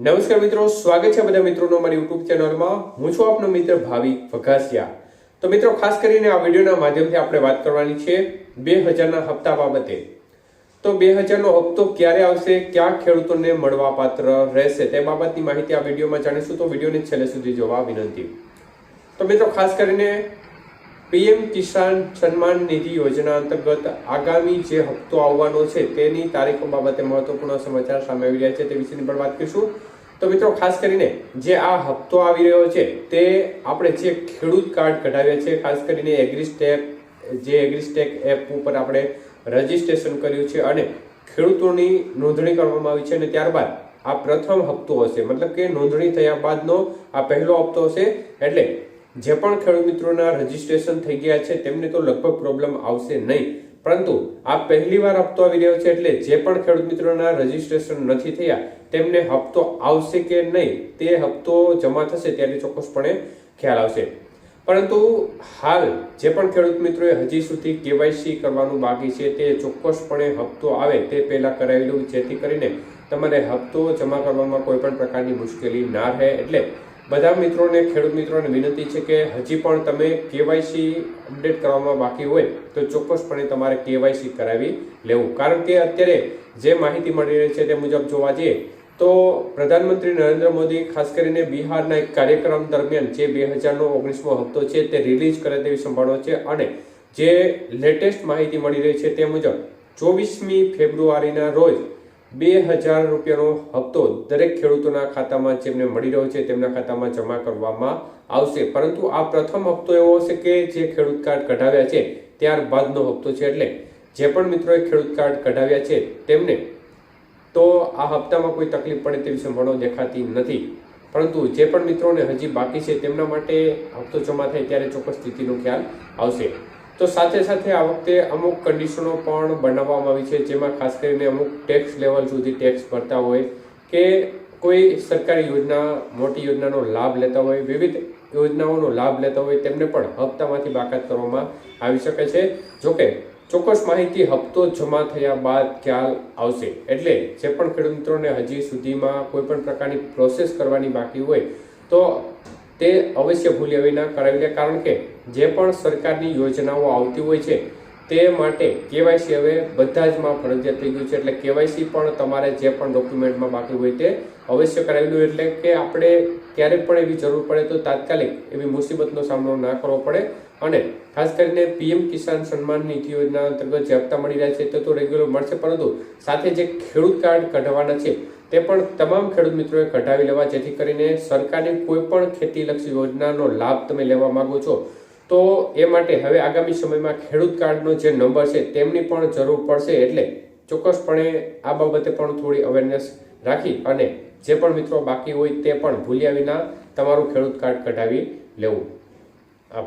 નમસ્કાર મિત્રો, સ્વાગત છે બધા મિત્રોનો મારી યુટ્યુબ ચેનલમાં. હું છું આપનો મિત્ર ભાવિક વઘાસિયા. તો મિત્રો, ખાસ કરીને આ વિડીયોના માધ્યમથી આપણે વાત કરવાની છે બે હજારના હપ્તા બાબતે. તો બે હજારનો હપ્તો ક્યારે આવશે, ક્યાં ખેડૂતોને મળવાપાત્ર રહેશે, તે બાબતની માહિતી આ વિડીયોમાં જાણીશું. તો વિડીયોને છેલ્લે સુધી જોવા વિનંતી. તો મિત્રો, ખાસ કરીને પીએમ કિસાન સન્માન નિધિ યોજના અંતર્ગત આગામી જે હપ્તો આવવાનો છે તેની તારીખો બાબતે મહત્વપૂર્ણ સમાચાર સામે આવી રહ્યા છે તે વિશેની પણ વાત કરીશું. તો મિત્રો, ખાસ કરીને જે આ હપ્તો આવી રહ્યો છે, તે આપણે જે ખેડૂત કાર્ડ કઢાવ્યા છે, ખાસ કરીને એગ્રીસ્ટેક, જે એગ્રીસ્ટેક એપ ઉપર આપણે રજીસ્ટ્રેશન કર્યું છે અને ખેડૂતોની નોંધણી કરવામાં આવી છે અને ત્યારબાદ આ પ્રથમ હપ્તો હશે. મતલબ કે નોંધણી થયા બાદનો આ પહેલો હપ્તો હશે. એટલે જે પણ ખેડૂત મિત્રોના રજીસ્ટ્રેશન થઈ ગયા છે, તેમને તો લગભગ પ્રોબ્લેમ આવશે નહીં. પરંતુ આ પહેલીવાર હપ્તો આવી રહ્યો છે એટલે જે પણ ખેડૂત મિત્રોના રજીસ્ટ્રેશન નથી થયા, તેમને હપ્તો આવશે કે નહીં તે હપ્તો જમા થશે ત્યારે ચોક્કસપણે ખ્યાલ આવશે. પરંતુ હાલ જે પણ ખેડૂત મિત્રોએ હજી સુધી કેવાયસી કરવાનું બાકી છે તે ચોક્કસપણે હપ્તો આવે તે પહેલા કરાવેલું, જેથી કરીને તમારે હપ્તો જમા કરવામાં કોઈ પણ પ્રકારની મુશ્કેલી ના રહે. એટલે બધા મિત્રોને, ખેડૂત મિત્રોને વિનંતી છે કે હજી પણ તમે કેવાયસી અપડેટ કરવામાં બાકી હોય તો ચોક્કસપણે તમારે કેવાયસી કરાવી લેવું. કારણ કે અત્યારે જે માહિતી મળી રહી છે તે મુજબ જોવા જઈએ તો પ્રધાનમંત્રી નરેન્દ્ર મોદી, ખાસ કરીને બિહારના એક કાર્યક્રમ દરમિયાન જે બે હજારનો ઓગણીસમો હપ્તો છે તે રિલીઝ કરે તેવી સંભાવના છે અને જે લેટેસ્ટ માહિતી મળી રહી છે તે મુજબ ચોવીસમી ફેબ્રુઆરીના રોજ બે હજાર રૂપિયાનો હપ્તો દરેક ખેડૂતોના ખાતામાં જેમને મળી રહ્યો છે તેમના ખાતામાં જમા કરવામાં આવશે. પરંતુ આ પ્રથમ હપ્તો એવો હશે કે જે ખેડૂત કાર્ડ કઢાવ્યા છે, ત્યારબાદનો હપ્તો છે. એટલે જે પણ મિત્રોએ ખેડૂત કાર્ડ કઢાવ્યા છે તેમને તો આ હપ્તામાં કોઈ તકલીફ પડે તેવી સંભાવના દેખાતી નથી. પરંતુ જે પણ મિત્રોને હજી બાકી છે તેમના માટે હપ્તો જમા થાય ત્યારે ચોક્કસ સ્થિતિનો ખ્યાલ આવશે. તો સાથે સાથે આ વખતે અમુક કન્ડિશનો પણ બનાવવામાં આવી છે, જેમાં ખાસ કરીને અમુક ટેક્સ લેવલ સુધી ટેક્સ ભરતા હોય કે કોઈ સરકારી યોજના, મોટી યોજનાનો લાભ લેતા હોય, વિવિધ યોજનાઓનો લાભ લેતા હોય, તેમને પણ હપ્તામાંથી બાકાત કરવામાં આવી શકે છે. જોકે ચોક્કસ માહિતી હપ્તો જમા થયા બાદ ખ્યાલ આવશે. એટલે જે પણ ખેડૂત મિત્રોને હજી સુધીમાં કોઈ પણ પ્રકારની પ્રોસેસ કરવાની બાકી હોય, તો તે અવશ્ય ભૂલ્યા વિના કરાવી લે કારણ કે જે પણ સરકારની યોજનાઓ આવતી હોય છે, તે માટે કેવાયસી હવે બધા જ માં ફરજિયાત થઈ ગયું છે. એટલે કેવાયસી પણ તમારે જે પણ ડોક્યુમેન્ટમાં બાકી હોય તે અવશ્ય કરાવી લો એટલે કે આપણે ક્યારેક પણ એવી જરૂર પડે તો તાત્કાલિક એવી મુસીબતનો સામનો ના કરવો પડે. અને ખાસ કરીને પીએમ કિસાન સન્માન નિધિ યોજના અંતર્ગત જે હપ્તા મળી રહ્યા છે, તે તો રેગ્યુલર મળશે, પરંતુ સાથે જે ખેડૂત કાર્ડ કઢાવવાના છે, તે પણ તમામ ખેડૂત મિત્રોએ કઢાવી લેવા, જેથી કરીને સરકારની કોઈ પણ ખેતીલક્ષી યોજનાનો લાભ તમે લેવા માંગો છો. તો એ માટે હવે આગામી સમયમાં ખેડૂત કાર્ડનો જે નંબર છે તેમની પણ જરૂર પડશે એટલે ચોક્કસપણે આ બાબતે પણ થોડી અવેરનેસ રાખી અને જે પણ મિત્રો બાકી હોય તે પણ ભૂલ્યા વિના તમારું ખેડૂત કાર્ડ કઢાવી લેવું.